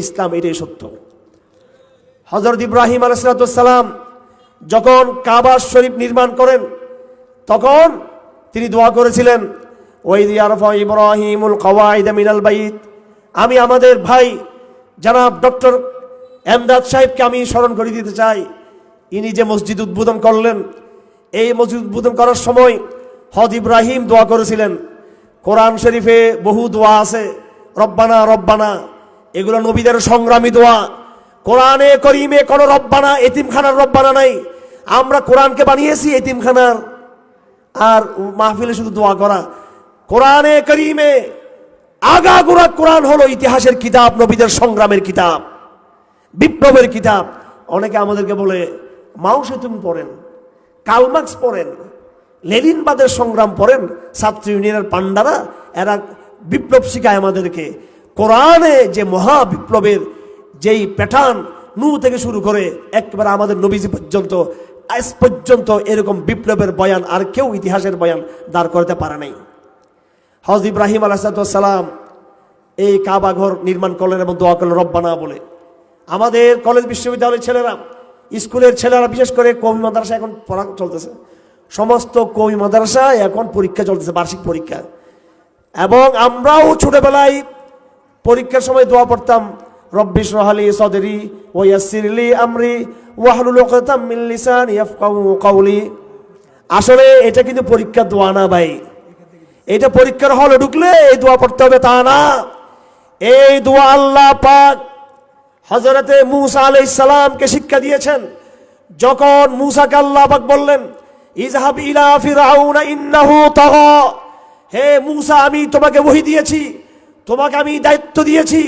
ইসলাম, এটাই সত্য। হজরত ইব্রাহিম আলাইসালাম যখন কাবা শরীফ নির্মাণ করেন, তখন তিনি দোয়া করেছিলেন আমি আমাদের ভাই জনাব ডক্টর এমদাদ সাহেবকে আমি স্মরণ করে দিতে চাই। ইনি যে মসজিদ উদ্বোধন করলেন, এই মসজিদ উদ্বোধন করার সময় হদ ইব্রাহিম দোয়া করেছিলেন, কোরআন শরীফে বহু দোয়া আছে, রব্বানা রব্বানা। এগুলো নবীদের সংগ্রামী দোয়া। কোরআনে করিমে কোনো রব্বানা, এতিমখানার রব্বানা নাই। আমরা কোরআনকে বানিয়েছি, এতিমখানার। আর মাহফিলে শুধু দোয়া করা। কোরআনে করিমে আগাগোড়া কোরআন হলো ইতিহাসের কিতাব, নবীদের সংগ্রামের কিতাব, বিপ্লবের কিতাব। অনেকে আমাদেরকে বলে, মাও পড়েন কালমার্কস পড়েন, লেনিনবাদের সংগ্রাম পড়েন, ছাত্র ইউনিয়নের পান্ডারা এরা বিপ্লব শিখায় আমাদেরকে। কোরআনে যে মহা বিপ্লবের যেই প্যাটার্ন নু থেকে শুরু করে একেবারে আমাদের নবীজি পর্যন্ত, আজ পর্যন্ত এরকম বিপ্লবের বয়ান আর কেউ ইতিহাসের বয়ান দাঁড় করতে পারে নাই। হজ ইব্রাহিম আলাহাতাম এই কাবা ঘর নির্মাণ করলেন এবং দোয়া করলেন, রব্বানা বলে। আমাদের কলেজ বিশ্ববিদ্যালয়ের ছেলেরা, স্কুলের ছেলেরা, বিশেষ করে কবি মাদ্রাসা এখন পড়া চলতেছে। সমস্ত কবি মাদ্রাসা এখন পরীক্ষা চলতেছে, বার্ষিক পরীক্ষা। এবং আমরাও ছোটবেলায় পরীক্ষার সময় দোয়া পড়তাম রব্বিশ রহালি সদরি ওয়াসিরলি আমরি ওয়াহলুল উকতাম মিন লিসানি ইয়াফকাহু কাওলি। আসলে এটা কিন্তু পরীক্ষার দোয়া না ভাই। এটা পরীক্ষার হলে ঢুকলে এই দোয়া পড়তে হবে তা না। এই দোয়া আল্লাহ পাক হজরতে মুসা আলাই সালামকে শিক্ষা দিয়েছেন। যখন মুসাকে আল্লাহ পাক বললেন ইজহাব ইলা ফিরাউনা ইন্নাহু তাগা। হে মুসা, আমি তোমাকে বহি দিয়েছি। তোমাকে আমি দায়িত্ব দিয়েছি।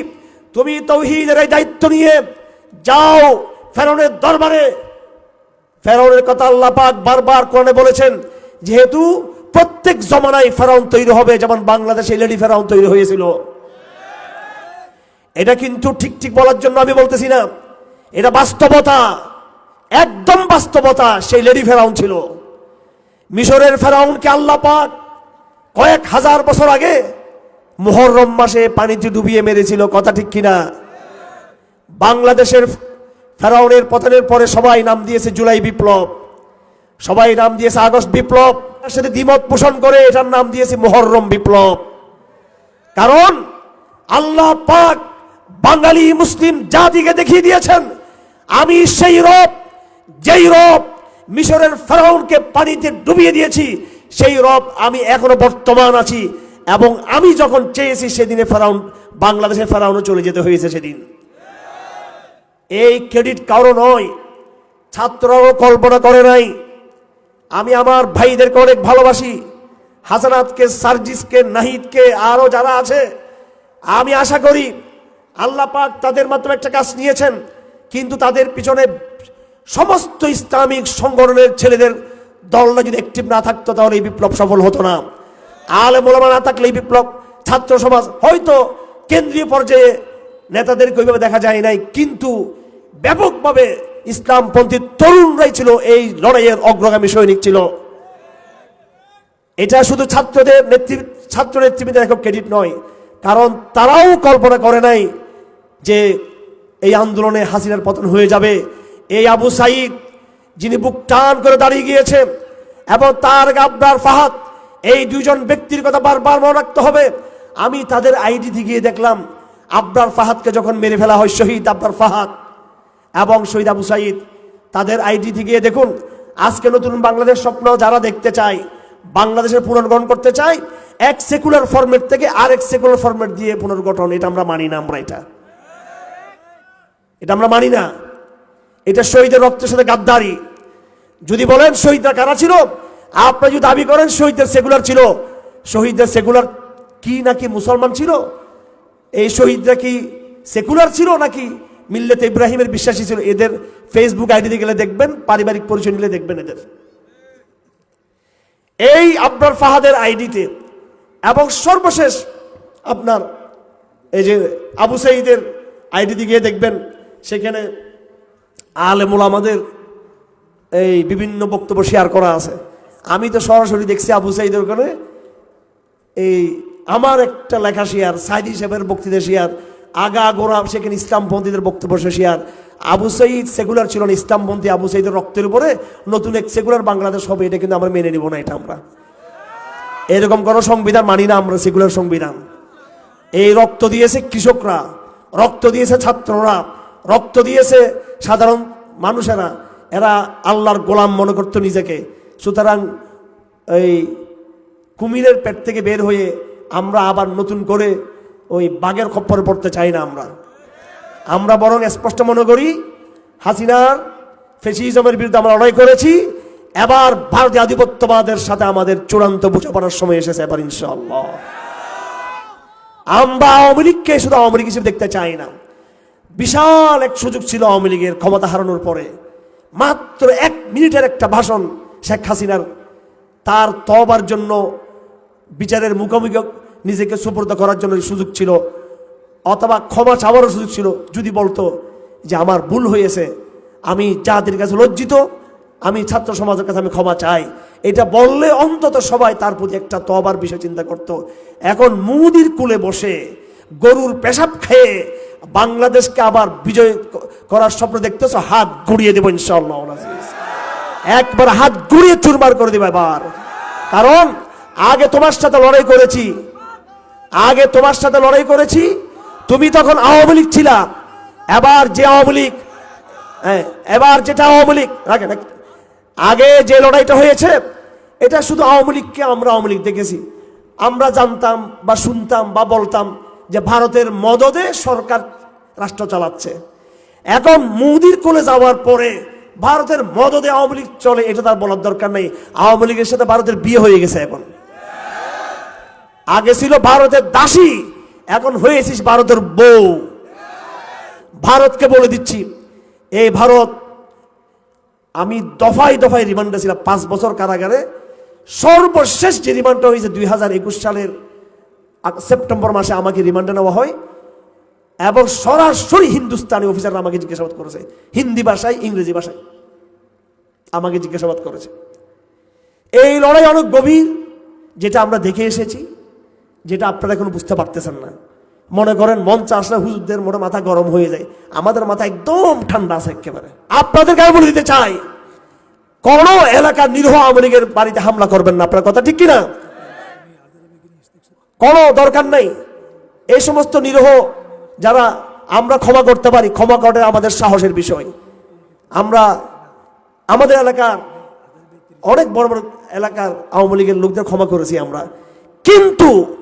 তুমি তৌহিদের এই দায়িত্ব নিয়ে যাও ফেরনের দরবারে। ফেরাউনের কথা আল্লাহ পাক বারবার কোরআনে বলেছেন, যেহেতু প্রত্যেক জমানায় ফেরাউন তৈরি হবে, যেমন বাংলাদেশে লেডি ফেরাউন তৈরি হয়েছিল। এটা কিন্তু ঠিক ঠিক বলার জন্য আমি বলতেছি না। এটা বাস্তবতা, একদম বাস্তবতা, সেই লেডি ফেরাউন ছিল। মিশরের ফেরাউনকে আল্লাহ পাক কয়েক হাজার বছর আগে মুহররম মাসে পানিতে ডুবিয়ে মেরেছিল, কথা ঠিক কিনা? বাংলাদেশের ফেরাউনের পতনের পরে সবাই নাম দিয়েছে জুলাই বিপ্লব। সবাই নাম দিয়েছে আগস্ট বিপ্লব। তার দ্বিমত পোষণ করে এটার নাম দিয়েছে মোহররম বিপ্লব। কারণ আল্লাহ পাক বাঙালি মুসলিম জাতিকে দেখিয়ে দিয়েছেন, আমি সেই রব, যেই রব মিশরের ফেরাউনকে পানিতে ডুবিয়ে দিয়েছি, সেই রব আমি এখনও বর্তমান আছি। এবং আমি যখন চেয়েছি সেদিনে ফেরাউন, বাংলাদেশের ফেরাউনও চলে যেতে হয়েছে সেদিন। এই ক্রেডিট কারও নয়, ছাত্ররাও কল্পনা করে নাই। আমি আমার ভাইদেরকে অনেক ভালোবাসি, হাসানাতকে, সার্জিসকে, নাহিদকে, আরও যারা আছে, আমি আশা করি আল্লাহ পাক তাদের মাধ্যমে একটা কাজ নিয়েছেন, কিন্তু তাদের পিছনে সমস্ত ইসলামিক সংগঠনের ছেলেদের দলটা যদি অ্যাক্টিভ না থাকতো, তাহলে এই বিপ্লব সফল হতো না। আলে মোলামা না থাকলে বিপ্লব, ছাত্র সমাজ হয়তো কেন্দ্রীয় পর্যায়ে নেতাদেরকে ওইভাবে দেখা যায় নাই, কিন্তু ব্যাপকভাবে ইসলামপন্থী তরুণরাই ছিল এই লড়াইয়ের অগ্রগামী সৈনিক ছিল। এটা শুধু ছাত্রদের নেতৃত্ব ছাত্র নেতৃবৃন্দের একক ক্রেডিট নয়, কারণ তারাও কল্পনা করে নাই যে এই আন্দোলনে হাসিনার পতন হয়ে যাবে। এই আবু সাইদ, যিনি বুক টান করে দাঁড়িয়ে গিয়েছে এবং তার আবরার ফাহাদ এই দুজন ব্যক্তির কথা বারবার মনে রাখতে হবে। আমি তাদের আইডি গিয়ে দেখলাম, আবরার ফাহাদকে যখন মেরে ফেলা হয়, শহীদ আবরার ফাহাদ এবং শহীদ আবু সাইদ, তাদের আইডি গিয়ে দেখুন, আজকে নতুন বাংলাদেশ স্বপ্ন যারা দেখতে চায়, বাংলাদেশের পুনর্গঠন করতে চায়, এক সেকুলার ফরম্যাট থেকে আরেক সেকুলার ফরম্যাট দিয়ে পুনর্গঠন, এটা আমরা মানি না, আমরা এটা। এটা আমরা মানি না। এটা শহীদের রক্তের সাথে গাদ্দারি। যদি বলেন শহীদরা কারা ছিল আপনি যদি দাবি করেন শহীদদের সেকুলার ছিল, শহীদদের সেকুলার কি নাকি মুসলমান ছিল? এই শহীদরা কি সেকুলার ছিল নাকি মিল্লেত ইব্রাহিমের বিশ্বাসী ছিল? এদের ফেসবুক আইডিতে গেলে দেখবেন, পারিবারিক পরিচয় নিলে দেখবেন এদের। এই আপনার ফাহাদের আইডিতে এবং সর্বশেষ আপনার এই যে আবু সাইদের আইডিতে গিয়ে দেখবেন, সেখানে আলেমুল আমাদের এই বিভিন্ন বক্তব্য শেয়ার করা আছে। আমি তো সরাসরি দেখছি আবু সাইদের ওখানে। এই আমার একটা লেখা শেয়ার, সাইদ হিসেবের বক্তৃতা শেয়ার, আগা গোড়া সেখানে ইসলামপন্থীদের বক্তব্য শেষে আর আবু সঈদ সেকুলার ছিল না ইসলামপন্থী আবু সঈদের রক্তের উপরে। নতুন এক সেকুলার বাংলাদেশ হবে, এটা কিন্তু আমরা মেনে নিব না এটা আমরা। এরকম কোনো সংবিধান মানি না আমরা, সেকুলার সংবিধান। এই রক্ত দিয়েছে কৃষকরা, রক্ত দিয়েছে ছাত্ররা, রক্ত দিয়েছে সাধারণ মানুষেরা। এরা আল্লাহর গোলাম মনে করতো নিজেকে। সুতরাং এই কুমিরের পেট থেকে বের হয়ে আমরা আবার নতুন করে ওই বাঘের খপ্পরে পড়তে চাই না আমরা। আমরা বরং স্পষ্ট মনে করি, হাসিনার ফেসিজমের বিরুদ্ধে আমরা লড়াই করেছি, এবার ভারতীয় আধিপত্যবাদের সাথে আমাদের চূড়ান্ত বোঝাপড়ার সময় এসেছে এবার ইনশাল্লাহ আমরা আওয়ামী লীগকে শুধু আওয়ামী লীগ হিসেবে দেখতে চাই না। বিশাল এক সুযোগ ছিল আওয়ামী লীগের ক্ষমতা হারানোর পরে। মাত্র এক মিনিটের একটা ভাষণ শেখ হাসিনার তার তবার জন্য বিচারের মুখোমুখি নিজেকে সুপর্দ করার জন্য সুযোগ ছিল, অথবা ক্ষমা চাওয়ারও সুযোগ ছিল। যদি বলতো যে আমার ভুল হয়েছে, আমি জাতির কাছে লজ্জিত, আমি ছাত্র সমাজের কাছে আমি ক্ষমা চাই। এটা বললে অন্তত সবাই তার প্রতি একটা তবার বিষয় চিন্তা করত। এখন মুদির কুলে বসে গরুর পেশাব খেয়ে বাংলাদেশকে আবার বিজয় করার স্বপ্ন দেখতেছ, হাত গুড়িয়ে দেবো ইনশাল্লাহ। একবার হাত গুড়িয়ে চুরমার করে দেবে এবার। কারণ আগে তোমার সাথে লড়াই করেছি। আগে তোমার সাথে লড়াই করেছি। তুমি তখন আওয়ামী লীগ ছিলা। এবার যে আওয়ামী লীগ হ্যাঁ, এবার যেটা আওয়ামী লীগ রাখেন রাখেন। আগে যে লড়াইটা হয়েছে এটা শুধু আওয়ামী লীগকে আমরা আওয়ামী লীগ দেখেছি। আমরা জানতাম বা শুনতাম বা বলতাম যে ভারতের মদদে সরকার রাষ্ট্র চালাচ্ছে। এখন মোদির কোলে যাওয়ার পরে ভারতের মদদে আওয়ামী লীগ চলে, এটা তার বলার দরকার নেই। আওয়ামী লীগের সাথে ভারতের বিয়ে হয়ে গেছে এখন। আগে ছিল ভারতের দাসী, এখন হয়েছিস ভারতের বউ। ভারতকে বলে দিচ্ছি এই ভারত, আমি দফায় দফায় রিমান্ডে ছিলাম পাঁচ বছর কারাগারে। সর্বশেষ যে রিমান্ডটা হয়েছে দুই হাজার একুশ সালের সেপ্টেম্বর মাসে আমাকে রিমান্ডে নেওয়া হয়। এবং সরাসরি হিন্দুস্তানি অফিসাররা আমাকে জিজ্ঞাসাবাদ করেছে। হিন্দি ভাষায়, ইংরেজি ভাষায় আমাকে জিজ্ঞাসাবাদ করেছে। এই লড়াই অনেক গভীর, যেটা আমরা দেখে এসেছি, যেটা আপনারা এখন বুঝতে পারতেছেন না। মনে করেন, মঞ্চ আসলে হুজুরদের মনে মাথা গরম হয়ে যায়, আমাদের মাথা একদম ঠান্ডা আছে একেবারে। আপনাদেরকে আমি বলে দিতে চাই, কোন এলাকার নিরীহ আওয়ামী লীগের বাড়িতে হামলা করবেন না। আপনার কথা ঠিক কিনা? কোনো দরকার নাই। এই সমস্ত নিরীহ যারা আমরা ক্ষমা করতে পারি, ক্ষমা করে আমাদের সাহসের বিষয়। আমরা আমাদের এলাকার অনেক বড় বড় এলাকার আওয়ামী লীগের লোকদের ক্ষমা করেছি আমরা। কিন্তু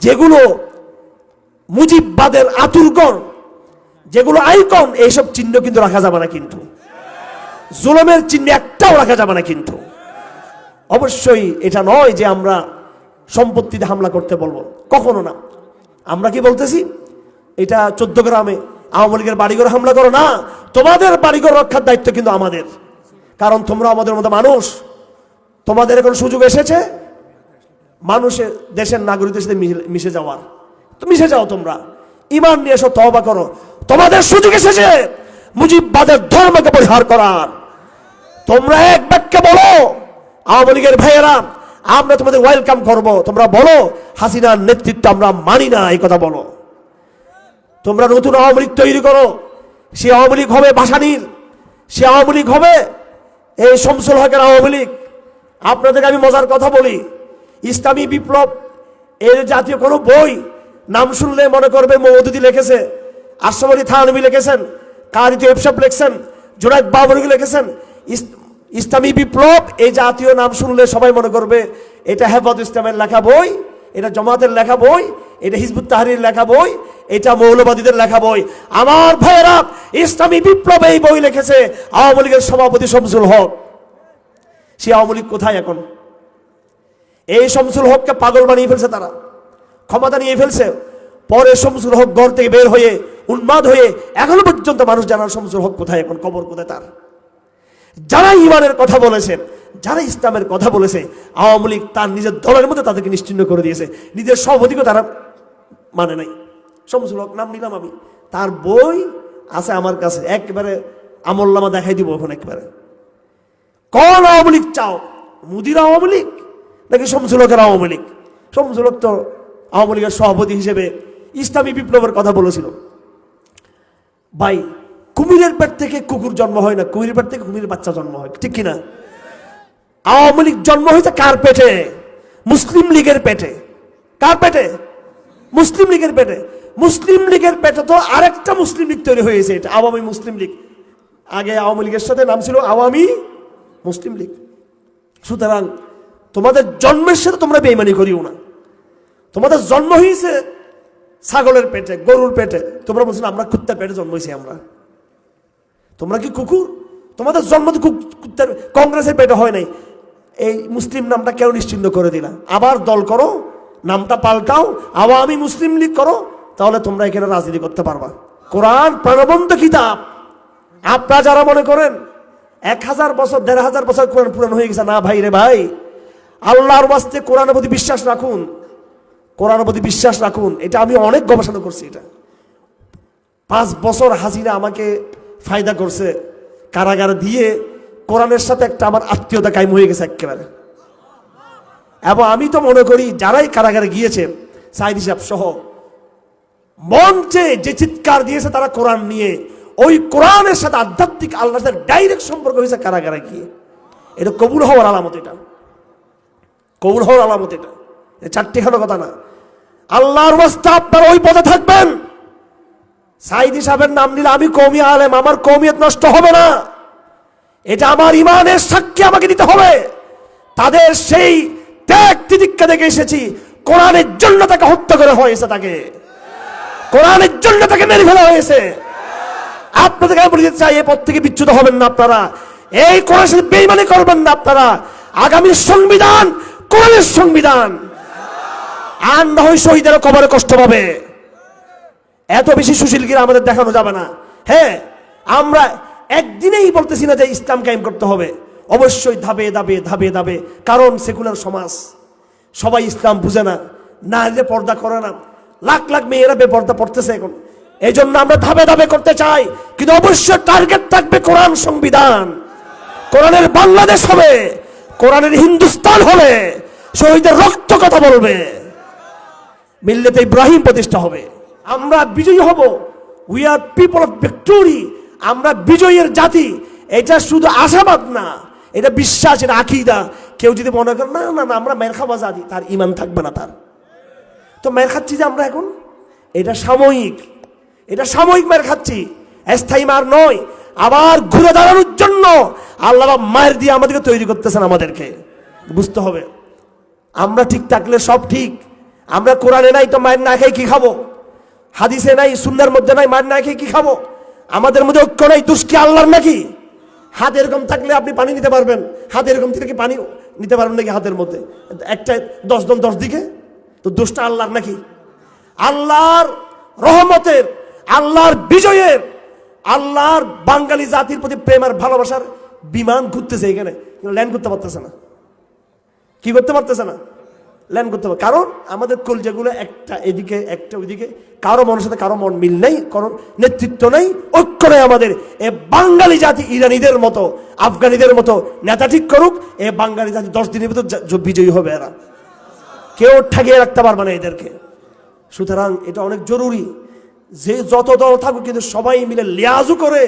যেগুলো মুজিববাদের আতুরগণ যেগুলো আইকন, এইসব চিহ্ন কিন্তু রাখা যাবে না কিন্তু। জুলমের চিহ্ন একটাও রাখা যাবে না কিন্তু। অবশ্যই এটা নয় যে আমরা সম্পত্তিতে হামলা করতে বলব। কখনো না। আমরা কি বলতেছি? এটা চোদ্দ গ্রামে আওয়ামী লীগের বাড়িঘর হামলা করো না। তোমাদের বাড়িঘর রক্ষার দায়িত্ব কিন্তু আমাদের। কারণ তোমরা আমাদের মতো মানুষ। তোমাদের এখন সুযোগ এসেছে? মানুষের, দেশের নাগরিকদের সাথে মিশে- যাওয়ার। তো মিশে যাও তোমরা। ইমান নিয়ে এসো তহবা করো। তোমাদের সুযোগ এসেছে? মুজিববাদের ধর্মকে পরিহার করার। তোমরা এক বাক্যে বলো, আওয়ামী লীগের ভাইয়েরা, আমরা তোমাদের ওয়েলকাম করব। তোমরা বলো, হাসিনার নেতৃত্ব আমরা মানি না, এই কথা বলো। তোমরা নতুন আওয়ামী লীগ তৈরি করো। সে আওয়ামী লীগ হবে ভাসানির সে আওয়ামী লীগ হবে এই শমসুল হকের আওয়ামী লীগ। আপনাদেরকে আমি মজার কথা বলি। ইসলামী বিপ্লব এর জাতীয় কোনো বই নাম শুনলে মনে করবে মৌদুদি লিখেছে আশরাফ আলী থানবী লিখেছেন, কারিত এফসাব লিখছেন, জোনায়দ বাবরুকি লিখেছেন। ইসলামী বিপ্লব এই জাতীয় নাম শুনলে সবাই মনে করবে, এটা হেফাজ ইসলামের লেখা বই, এটা জমাতের লেখা বই, এটা হিজবুত তাহারির লেখা বই এটা মৌলবাদীদের লেখা বই। আমার ভাইয়েরা, ইসলামী বিপ্লব এই বই লিখেছে আওয়ামী লীগের সভাপতি শমসুল হক। সে আওয়ামী লীগ কোথায় এখন? এই শমসুল হককে পাগল বানিয়ে ফেলছে তারা। ক্ষমতা নিয়ে ফেলছে। পরে শমসুল হক ঘর থেকে বের হয়ে, উন্মাদ হয়ে এখনও পর্যন্ত মানুষ জানার শমসুল হক কোথায় এখন, কবর কোথায় তার। যারা ইমানের কথা বলেছেন যারা ইসলামের কথা বলেছে, আওয়ামী লীগ তার নিজের দলের মধ্যে তাদেরকে নিশ্চিন্ন করে দিয়েছে। নিজের সভাপতিকে তারা মানে নাই। শমসুল হক, নাম নিলাম আমি। তার বই আছে আমার কাছে, একেবারে আমল্লামা দেখাই দিব ওখানে একেবারে। কোন আওয়ামী লীগ চাও? মুদির আওয়ামী লীগ নাকি শমসুল হকের আওয়ামী লীগ? শমসুল হক তো আওয়ামী লীগের সভাপতি হিসেবে ইসলামী বিপ্লবের কথা বলেছিল। ভাই, কুমিরের পেট থেকে কুকুর জন্ম হয় না? কুমিরের পেট থেকে কুমিরের বাচ্চা জন্ম হয়, ঠিক কিনা? আওয়ামী লীগ জন্ম হয়েছে কার পেটে? মুসলিম লীগের পেটে। কার পেটে? মুসলিম লীগের পেটে। মুসলিম লীগের পেটে তো আরেকটা মুসলিম লীগ তৈরি হয়েছে এটা, আওয়ামী মুসলিম লীগ। আগে আওয়ামী লীগের সাথে নাম ছিল আওয়ামী মুসলিম লীগ। সুতরাং তোমাদের জন্মের সাথে তোমরা বেইমানি করিও না। তোমাদের জন্ম হয়েছে ছাগলের পেটে, গরুর পেটে। তোমরা বলছো আমরা কুত্তার পেটে জন্ম হয়েছি আমরা। তোমরা কি কুকুর? তোমাদের জন্ম তো কুত্তার কংগ্রেসের পেটে হয় নাই। এই মুসলিম নামটা কেউ নিশ্চিন্ত করে দিলা। আবার দল করো, নামটা পাল্টাও, আওয়ামী মুসলিম লীগ করো তাহলে তোমরা এখানে রাজনীতি করতে পারবা। কোরআন প্রাণবন্ত কিতাব। আপনারা যারা মনে করেন, এক হাজার বছর, দেড় হাজার বছর কোরআন পুরান হয়ে গেছে, না ভাই রে ভাই, আল্লাহর বাস্তে কোরআনের প্রতি বিশ্বাস রাখুন। কোরআনের প্রতি বিশ্বাস রাখুন। এটা আমি অনেক গবেষণা করছি এটা। পাঁচ বছর হাসিনা আমাকে ফায়দা করছে, কারাগার দিয়ে কোরআনের সাথে একটা আমার আত্মীয়তা কায়েম হয়ে গেছে একেবারে। এবং আমি তো মনে করি, যারাই কারাগারে গিয়েছে, সাইদ হিসাব সহ মঞ্চে যে চিৎকার দিয়েছে তারা কোরআন নিয়ে, ওই কোরআনের সাথে আধ্যাত্মিক আল্লাহর সাথে ডাইরেক্ট সম্পর্ক হয়েছে কারাগারে গিয়ে? এটা কবুল হওয়ার আলামত এটা। কবুল হওয়ার আলামত এটা। চারটি খানো কথা না। আল্লাহর আপনার ওই পথে থাকবেন। সাইদি সাহেবের নাম নিলে আমি কৌমি আলেম, আমার কৌমিয়ত নষ্ট হবে না। এটা আমার ইমানের সাক্ষী আমাকে দিতে হবে। তাদের সেই ত্যাগ তিতিক্ষা দেখে এসেছি। কোরআনের জন্য তাকে হত্যা করে হয়েছে তাকে। কোরআনের জন্য তাকে মেরে ফেলা হয়েছে। আপনাদেরকে আমি বলে দিতে চাই এই পথ থেকে বিচ্যুত হবেন না আপনারা। এই কোরআনের সাথে বেইমানি করবেন না আপনারা। আগামী সংবিধান কোরআনের সংবিধান। আর না হয় শহীদের কবরে কষ্ট পাবে। এত বেশি সুশীলগিরা আমাদের দেখানো যাবে না। হ্যাঁ আমরা একদিনেই বলতেছি না যে ইসলাম কায়েম করতে হবে। অবশ্যই ধাবে ধাপে ধাপে ধাপে। কারণ সেকুলার সমাজ। সবাই ইসলাম বুঝে না। নারীরা পর্দা করে না। লাখ লাখ মেয়েরা বেপর্দা পড়তেছে এখন। এই জন্য আমরা ধাপে ধাপে করতে চাই, কিন্তু অবশ্যই টার্গেট থাকবে কোরআন সংবিধান। কোরআনের বাংলাদেশ হবে, কোরআনের হিন্দুস্তান হবে, শহীদের রক্ত কথা বলবে। মিল্লেতে ইব্রাহিম প্রতিষ্ঠা হবে। আমরা বিজয়ী হব। We are people of victory আমরা বিজয়ের জাতি। এটা শুধু আশাবাদ না, এটা বিশ্বাস এটা আকিদা। কেউ যদি মনে করে, না না আমরা মের খাওয়া জাতি তার ইমান থাকবে না তার। তো মের খাচ্ছি যে আমরা এখন? এটা সাময়িক। এটা সাময়িক মের খাচ্ছি। স্থায়ী মার নয়। আবার ঘুরে দাঁড়ানোর জন্য আল্লাহ মায়ের দিয়ে আমাদেরকে তৈরি করতেছেন আমাদেরকে। বুঝতে হবে। আমরা ঠিক থাকলে সব ঠিক। আমরা কোরআনে নাই তো মায়ের না খেয়ে কি খাব? হাদিসে নাই সুন্দর মধ্যে নাই, মায়ের না খেয়ে কি খাব? আমাদের মধ্যে ঐক্য নাই দুষ্টি আল্লাহর নাকি? হাত এরকম থাকলে আপনি পানি নিতে পারবেন। হাত এরকম থেকে কি পানি নিতে পারবেন নাকি হাতের মধ্যে? একটা দশ জন দশ দিকে? তো দোষটা আল্লাহর নাকি? আল্লাহর রহমতের, আল্লাহর বিজয়ের, আল্লাহর বাঙালি জাতির প্রতি প্রেম আর ভালোবাসার বিমান ঘুরতেছে এখানে। ল্যান্ড করতে পারতেছে না। কি করতে পারতেছে না? ল্যান্ড করতে পারে কারণ আমাদের কলজাগুলো একটা এদিকে, একটা ওইদিকে। কারও মনের সাথে কারও মন মিল নেই কারোর নেতৃত্ব নেই, ঐক্য নেই আমাদের। এ বাঙালি জাতি ইরানিদের মতো, আফগানিদের মতো নেতা ঠিক করুক, এ বাঙালি জাতি দশ দিনের ভিতর বিজয়ী হবে এরা। কেউ ঠেকিয়ে রাখতে পারবে না এদেরকে। সুতরাং এটা অনেক জরুরি যে যত দল থাকুক, কিন্তু সবাই মিলে লিয়াজু করে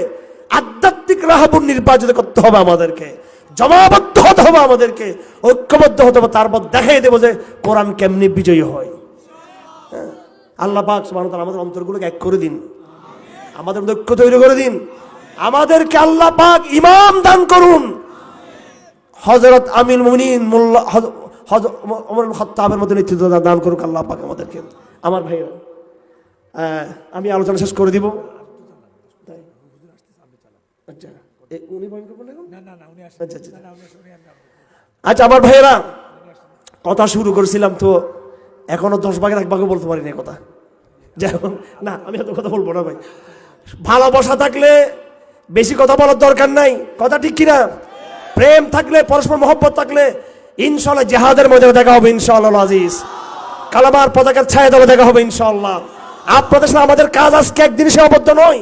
আধ্যাত্মিক রাহাবুর নির্বাচিত করতে হবে আমাদেরকে। জমাবদ্ধ হতে হবে আমাদেরকে, ঐক্যবদ্ধ হতে হবে, তারপর দেখাই দেবো যে কোরআন কেমনি বিজয়ী হয়। হ্যাঁ। আল্লাহ পাক তাআলা আমাদের অন্তরগুলোকে এক করে দিন। আমাদের ঐক্য তৈরি করে দিন। আমাদেরকে আল্লাহ পাক ইমাম দান করুন। হজরত আমিল মুমিনিন মোল্লা হজ- ওমর হত্তাবের মধ্যে নেতৃত্ব দান- করুক আল্লাহ পাক আমাদেরকে। আমার আহ, আমি আলোচনা শেষ করে দিব। আচ্ছা? আচ্ছা, আচ্ছা। আচ্ছা আমার ভাইয়েরা কথা শুরু করেছিলাম তো এখনও দশ ভাগের এক ভাগে বলতে পারিনি এ কথা। যাই না আমি এত কথা বলব না ভাই। ভালোবাসা থাকলে বেশি কথা বলার দরকার নাই। কথা ঠিক কিনা? প্রেম থাকলে পরস্পর মহব্বত থাকলে ইনশাল্লাহ জেহাদের মধ্যে দেখা হবে ইনশাআল্লাহ আজিজ। কালামার পতাকার ছায়া তলে দেখা হবে ইনশাআল্লাহ। আপনাদের সাথে আমাদের কাজ আজকে একদিন সীমাবদ্ধ নয়,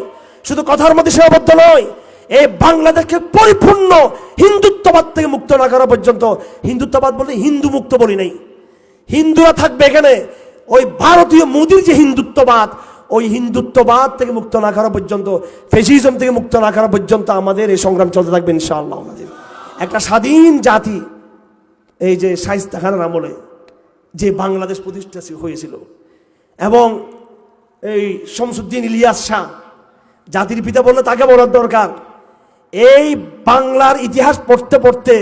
শুধু কথার মধ্যে সীমাবদ্ধ নয়, এই বাংলাদেশকে পরিপূর্ণ হিন্দুত্ববাদ থেকে মুক্ত না করা পর্যন্ত, হিন্দুত্ববাদ বলতে হিন্দু মুক্ত বলি নাই। হিন্দুরা থাকবে এখানে, ওই ভারতীয় মোদির যে হিন্দুত্ববাদ, ওই হিন্দুত্ববাদ থেকে মুক্ত না করা পর্যন্ত, ফেসিজম থেকে মুক্ত না করা পর্যন্ত আমাদের এই সংগ্রাম চলতে থাকবে ইনশাআল্লাহ। আমাদের একটা স্বাধীন জাতি এই যে শাহিস্তা খানের আমলে যে বাংলাদেশ প্রতিষ্ঠা হয়েছিল এবং এই শামসুদ্দিন ইলিয়াস শাহ, জাতির পিতা বললে তাকে বলার দরকার। এই বাংলার ইতিহাস পড়তে পড়তে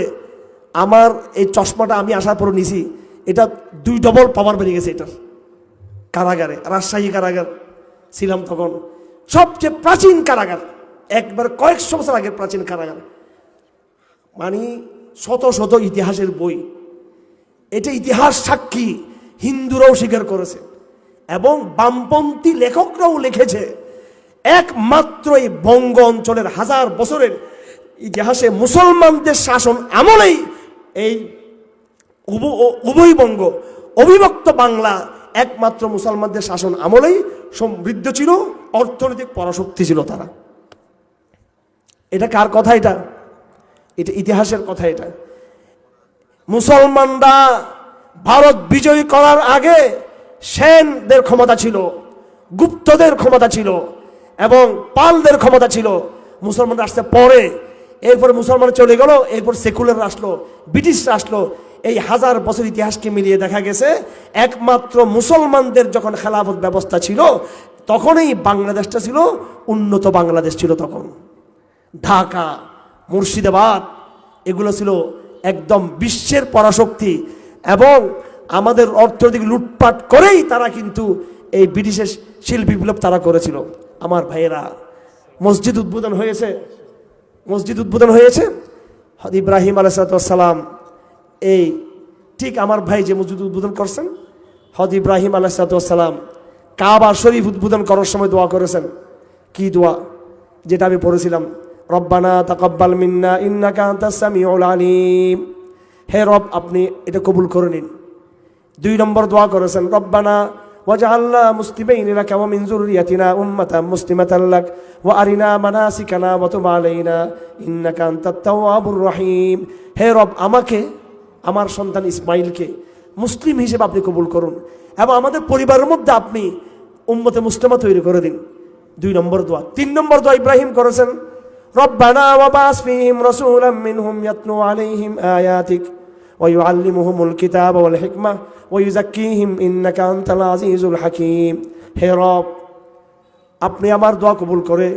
আমার এই চশমাটা আমি আসার পর নিছি। এটা দুই ডবল পাওয়ার বেড়ে গেছে এটার। কারাগারে, রাজশাহী কারাগার ছিলাম তখন। সবচেয়ে প্রাচীন কারাগার, একবার কয়েকশো বছর আগের প্রাচীন কারাগার। মানে শত শত ইতিহাসের বই। এটা ইতিহাস সাক্ষী হিন্দুরাও স্বীকার করেছে এবং বামপন্থী লেখকরাও লিখেছে। একমাত্র এই বঙ্গ অঞ্চলের হাজার বছরের ইতিহাসে মুসলমানদের শাসন আমলেই এই উভয়বঙ্গ অবিভক্ত বাংলা একমাত্র মুসলমানদের শাসন আমলেই সমৃদ্ধ ছিল, অর্থনৈতিক পরাশক্তি ছিল তারা। এটা কার কথা এটা? এটা ইতিহাসের কথা এটা। মুসলমানরা ভারত বিজয়ী করার আগে সেনদের ক্ষমতা ছিল, গুপ্তদের ক্ষমতা ছিল এবং পালদের ক্ষমতা ছিল। মুসলমানরা আসতে পরে এরপর মুসলমান চলে গেল, এরপর সেকুলার আসলো ব্রিটিশ আসলো। এই হাজার বছর ইতিহাসকে মিলিয়ে দেখা গেছে, একমাত্র মুসলমানদের যখন খেলাফত ব্যবস্থা ছিল, তখনই বাংলাদেশটা ছিল, উন্নত বাংলাদেশ ছিল তখন। ঢাকা মুর্শিদাবাদ, এগুলো ছিল একদম বিশ্বের পরাশক্তি এবং আমাদের অর্থনৈতিক লুটপাট করেই তারা কিন্তু এই ব্রিটিশের শিল্প বিপ্লব তারা করেছিল। আমার ভাইয়েরা, মসজিদ উদ্বোধন হয়েছে। মসজিদ উদ্বোধন হয়েছে। ইব্রাহিম আলাইসালাম এই ঠিক আমার ভাই যে মসজিদ উদ্বোধন করছেন হদ ইব্রাহিম আলাইসালাম কাবা শরীফ উদ্বোধন করার সময় দোয়া করেছেন। কি দোয়া? যেটা আমি পড়েছিলাম। রব্বানা তাকব্বাল মিন্না ইন্নাকা আনতাস সামিউল আলিম। হে রব, আপনি এটা কবুল করে নিন। দুই নম্বর দোয়া করেছেন, রব্বানা ওয়া মিন যুররিয়াতিনা উম্মাতান মুসলিমাতান লাক ওয়া আরিনা মানাসিকানা ওয়া তুব আলাইনা ইন্নাকা আনতাত তাওয়াবুর রহিম। হে রব, আমাকে, আমার সন্তান ইসমাইলকে মুসলিম হিসেবে আপনি কবুল করুন এবং আমাদের পরিবারের মধ্যে আপনি উম্মতে মুসলিমা তৈরি করে দিন। দুই নম্বর দোয়া। তিন নম্বর দোয়া ইব্রাহিম করেছেন ربنا وبعث فيهم رسولا منهم يتلو عليهم آياتك ويعلمهم الكتاب والحكمة ويزكيهم إنك أنت العزيز الحكيم হে রব আপনি আমার দোয়া কবুল করে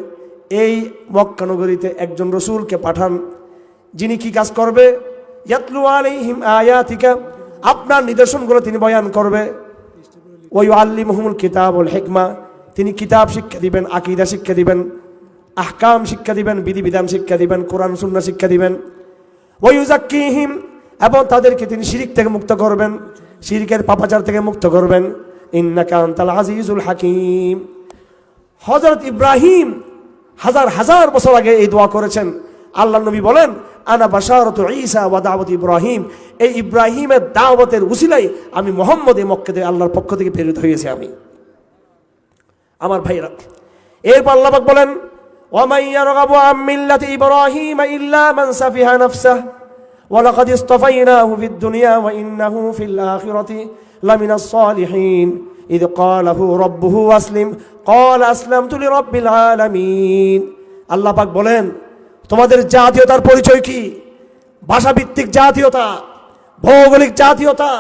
এই মক্কানগরীতে একজন রসুলকে পাঠান যিনি কি কাজ করবে ইয়াতলু আলাইহিম আয়াতিকা আপনার নিদর্শনগুলো তিনি বয়ান করবে ওই আল্লি মহমুল কিতাব ওল হেকমা তিনি কিতাব শিক্ষা দিবেন আকিদা শিক্ষা দিবেন আহকাম শিক্ষা দিবেন বিধিবিধান শিক্ষা দিবেন, কোরআন সুন্না শিক্ষা দিবেন। ওই এবং তাদেরকে তিনি শিরিক থেকে মুক্ত করবেন, শিরিকের পাপাচার থেকে মুক্ত করবেন। ইন্নাকা আনতাল আজিজুল হাকিম। হজরত ইব্রাহিম হাজার হাজার বছর আগে এই দোয়া করেছেন। আল্লাহ নবী বলেন, আনা বাসারত ঈসা ওয়া দাওয়াত ইব্রাহিম। এই ইব্রাহিমের দাওয়াতের উসিলাই আমি মোহাম্মদ এই মক্কেতে আল্লাহর পক্ষ থেকে প্রেরিত হয়েছি আমি। আমার ভাইরা এরপর আল্লাহ পাক বলেন ومن يرغب عن ملة إبراهيم إلا من سفه نفسه ولقد اصطفيناه في الدنيا وإنه في الآخرة لمن الصالحين إذ قاله ربه أسلم قال أسلمت لرب العالمين আল্লাহ পাক বলেন তোমাদের জাতীয়তার পরিচয় কি ভাষাভিত্তিক জাতীয়তা ভৌগোলিক জাতীয়তা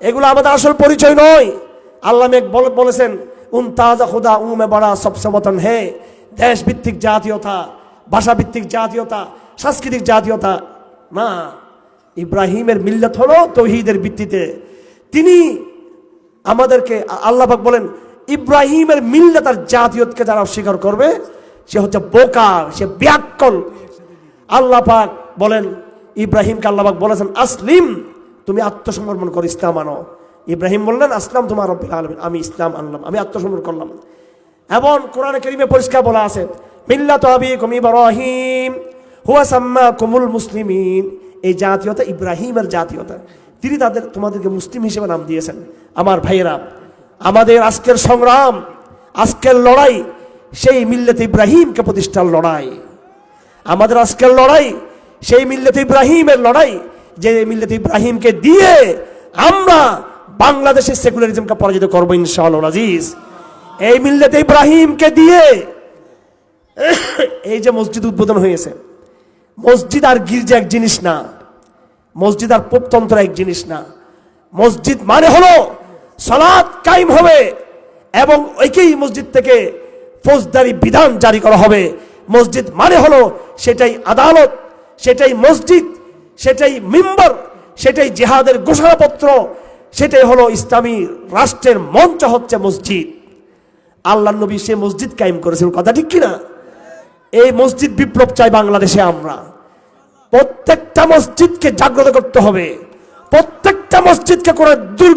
এগুলো আমাদের আসল পরিচয় নয় আল্লাহ মেঘ বল- বলেছেন উন তাজা খুদা উমে বড়া সবসে বতন হে দেশভিত্তিক জাতীয়তা, ভাষাভিত্তিক জাতীয়তা, সাংস্কৃতিক জাতীয়তা। না ইব্রাহিমের মিল্লত হলো তৌহিদের ভিত্তিতে। তিনি আমাদেরকে আল্লাহবাক বলেন, ইব্রাহিমের মিল্লাত তার জাতীয়তকে যারা অস্বীকার করবে, সে হচ্ছে বোকা, সে ব্যাকল। আল্লাপাক বলেন, ইব্রাহিমকে আল্লাপাক বলেছেন, আসলিম, তুমি আত্মসমর্পণ করো, ইসলাম আনো। ইব্রাহিম বললেন, আসলাম তোমার আমি ইসলাম আনলাম, আমি আত্মসমর্পণ করলাম। এবং কোরআনে কারিমে পরিষ্কার বলা আছে, মিল্লাত আবিকুম ইব্রাহিম, হুয়া সাম্মাকুমুল মুসলিমিন। এই জাতীয়তা ইব্রাহিমের জাতীয়তা। তিনি তাদের, তোমাদেরকে মুসলিম হিসেবে নাম দিয়েছেন। আমার ভাইয়েরা, আমাদের আজকের সংগ্রাম, আজকের লড়াই, সেই মিল্লাত ইব্রাহিমকে প্রতিষ্ঠার লড়াই। আমাদের আজকের লড়াই, সেই মিল্লাত ইব্রাহিমের লড়াই, যে মিল্লাত ইব্রাহিমকে দিয়ে আমরা বাংলাদেশের সেকুলারিজমকে পরাজিত করব ইনশাআল্লাহ, আজিজ। এই মিল্লাতে ইব্রাহিমকে দিয়ে এই যে মসজিদ উদ্বোধন হয়েছে, মসজিদ আর গির্জা এক জিনিস না, মসজিদ আর পোপতন্ত্র এক জিনিস না। মসজিদ মানে হলো সালাত কায়েম হবে এবং একই মসজিদ থেকে ফৌজদারি বিধান জারি করা হবে। মসজিদ মানে হলো সেটাই আদালত, সেটাই মসজিদ, সেটাই মিম্বর, সেটাই জেহাদের ঘোষণাপত্র, সেটাই হলো ইসলামী রাষ্ট্রের মঞ্চ হচ্ছে মসজিদ। আল্লাহ নবী সে মসজিদ কায়েম করেছেন কথা ঠিক কিনা? এই মসজিদ বিপ্লব চাই বাংলাদেশে আমরা। প্রত্যেকটা মসজিদকে জাগ্রত করতে হবে। প্রত্যেকটা মসজিদকে করে দুর্গ